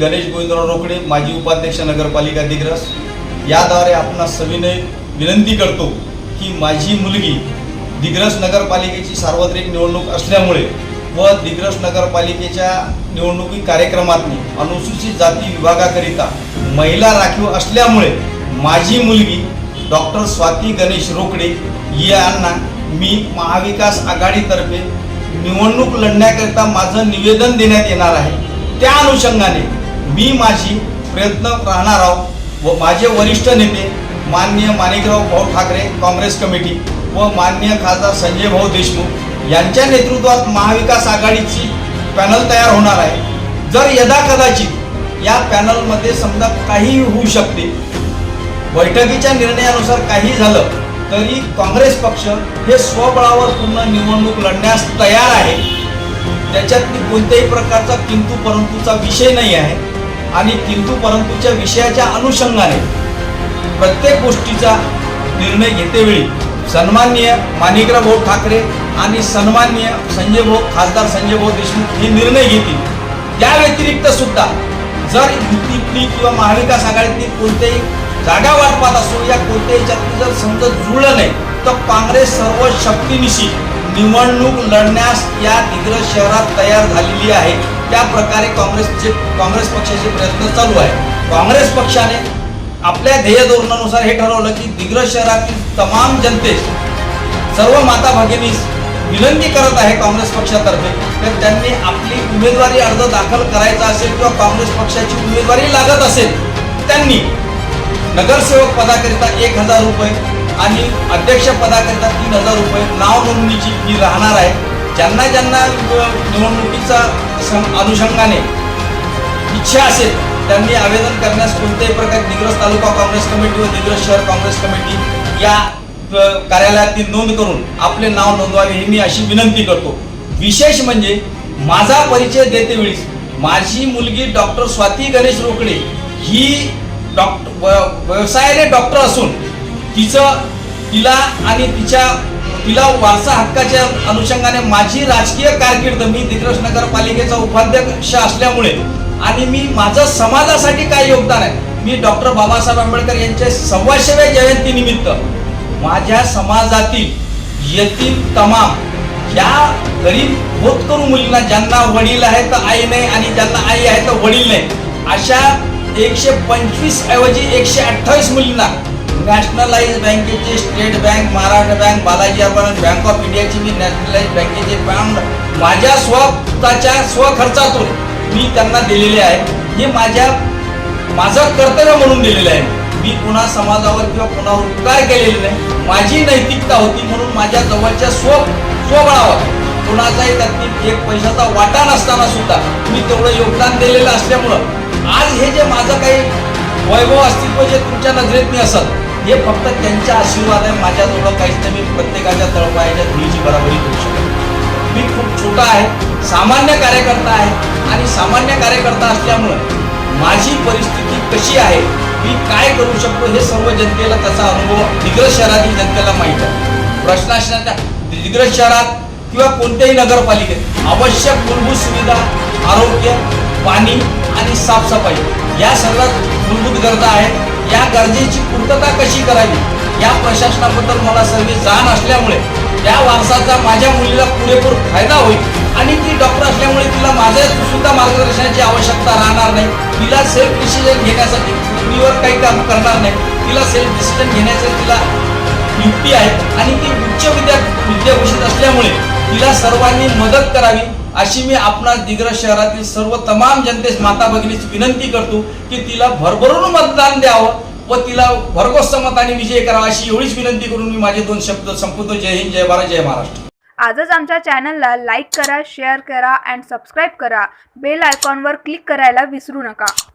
गणेश गोविंदराव रोकडे माजी उपाध्यक्ष नगरपालिका दिग्रस याद्वारे आपणास सविनय विनंती करतो की माझी मुलगी दिग्रस नगरपालिकेची सार्वत्रिक निवडणूक असल्यामुळे व दिग्रस नगरपालिकेच्या निवडणुकी कार्यक्रमातनी अनुसूचित जाती विभागाकरिता महिला राखीव असल्यामुळे माझी मुलगी डॉक्टर स्वाती गणेश रोकडे यांना मी महाविकास आघाडीतर्फे निवडणूक लढण्याकरिता माझं निवेदन देण्यात येणार आहे. त्या अनुषंगाने मी माझी प्रयत्न राहणार आहोत व माझे वरिष्ठ नेते माननीय माणिकराव भाऊ ठाकरे काँग्रेस कमिटी व माननीय खासदार संजय भाऊ देशमुख यांच्या नेतृत्वात महाविकास आघाडीची पॅनल तयार होणार आहे. जर यदा कदाचित या पॅनलमध्ये समजा काहीही होऊ शकते बैठकीच्या निर्णयानुसार काही झालं तरी काँग्रेस पक्ष हे स्वबळावर पूर्ण निवडणूक लढण्यास तयार आहे. त्याच्यात कोणत्याही प्रकारचा किंतू परंतुचा विषय नाही आहे. आणि किंतु परंतुच्या विषयाच्या अनुषंगाने प्रत्येक गोष्टीचा निर्णय घेतेवेळी सन्माननीय माणिकराव भाऊ ठाकरे आणि सन्माननीय संजय भाऊ खासदार संजय भाऊ देशमुख हे निर्णय घेतील. त्या व्यतिरिक्त सुद्धा जर युतीतली किंवा महाविकास आघाडीतली कोणत्याही जागा वाटपात असो या कोणत्याही याच्यातली जर समजा जुळलं नाही तर काँग्रेस सर्व शक्तीनिशी निवडणूक लढण्यास या दिग्रज शहरात तयार झालेली आहे. त्या प्रकारे काँग्रेसचे काँग्रेस पक्षाचे प्रयत्न चालू आहे काँग्रेस पक्षाने आपल्या ध्येय धोरणानुसार हे ठरवलं की दिग्रज शहरातील तमाम जनतेस सर्व माता भगिनीस विनंती करत आहे काँग्रेस पक्षातर्फे तर त्यांनी आपली उमेदवारी अर्ज दाखल करायचा असेल किंवा काँग्रेस पक्षाची उमेदवारी लागत असेल त्यांनी नगरसेवक पदाकरिता एक हजार रुपये आणि अध्यक्षपदाकरिता तीन हजार रुपये नाव नोंदणीची फी राहणार आहे. ज्यांना ज्यांना निवडणुकीचा सं- अनुषंगाने इच्छा असेल त्यांनी आवेदन करण्यास कोणत्याही प्रकारे दिग्रस तालुका काँग्रेस कमिटी व दिग्रस शहर काँग्रेस कमिटी या कार्यालयातील नोंद करून आपले नाव नोंदवावे ही मी अशी विनंती करतो. विशेष म्हणजे माझा परिचय देते वेळीस माझी मुलगी डॉक्टर स्वाती गणेश रोकडे ही डॉक्टर व्यवसायाने डॉक्टर असून तिचं तिला आणि तिच्या तिला वारसा हक्काच्या अनुषंगाने माझी राजकीय कारकीर्द मी दिग्रस नगरपालिकेचा उपाध्यक्ष असल्यामुळे आणि मी माझं समाजासाठी काय योगदान आहे? मी डॉक्टर बाबासाहेब आंबेडकर यांच्या सव्वाशेव्या जयंतीनिमित्त माझ्या समाजातील यतीम तमाम या गरीब होतकरू मुलींना ज्यांना वडील आहे तर आई नाही आणि ज्यांना आई आहे तर वडील नाही अशा एकशे पंचवीस ऐवजी एकशे अठ्ठावीस मुलींना नॅशनलाइज बँकेचे state bank Maharashtra bank Balaji urban bank of इंडियाची मी नॅशनलाइज बँकेचे बँक माझ्या स्वतःच्या स्वखर्चातून मी त्यांना दिलेले आहे. हे माझ्या माझं कर्तव्य म्हणून दिलेलं आहे. मी पुन्हा समाजावर किंवा कुणावर उपकार केलेले नाही. माझी नैतिकता होती म्हणून माझ्या जवळच्या स्व स्वबळावर कुणाचाही त्यातली एक पैशाचा वाटा नसताना सुद्धा मी तेवढं योगदान दिलेलं असल्यामुळं आज हे जे माझं काही वैभव अस्तित्व जे तुमच्या नजरेत मी असत हे फक्त त्यांच्या आशीर्वाद आहे. माझ्याजवळ काहीच नाही. मी प्रत्येकाच्या तळपायाच्या धुळीची बराबरी करू शकतो मी खूप छोटा आहे. सामान्य कार्यकर्ता आहे. आणि सामान्य कार्यकर्ता असल्यामुळं माझी परिस्थिती कशी आहे? मी काय करू शकतो? हे सर्व जनतेला त्याचा अनुभव दिग्रज शहरातील जनतेला माहीत आहे. प्रश्न असण्याच्या शहरात किंवा कोणत्याही नगरपालिकेत आवश्यक मूलभूत सुविधा आरोग्य पाणी आणि साफसफाई या सर्वात मूलभूत गरजा आहेत. या गरजेची पूर्तता कशी करावी? या प्रशासनाबद्दल मला सर्व जाण असल्यामुळे त्या वारसाचा माझ्या मुलीला पुरेपूर फायदा होईल आणि ती डॉक्टर असल्यामुळे तिला माझ्या सुद्धा मार्गदर्शनाची आवश्यकता राहणार नाही. तिला सेल्फ डिसिजन घेण्यासाठी कुणीवर काही काम करणार नाही. तिला सेल्फ डिसिजन घेण्याचं तिला युक्ती आहे आणि ती उच्च विद्या विद्याभूषित असल्यामुळे तिला सर्वांनी मदत करावी. अशी मी आपणा दिग्रस शहरातील सर्व तमाम जनतेस माता भगिनीस विनंती करतो की तिला भरभरून मतदान द्यावं व तिला भरघोस मताने विजय करावा अशी एवढीच विनंती करून मी माझे दोन शब्द संपवतो. जय हिंद जय भारत जय महाराष्ट्र. आजच आमच्या चॅनलला लाईक करा शेअर करा अँड सबस्क्राईब करा. बेल आयकॉनवर क्लिक करायला विसरू नका.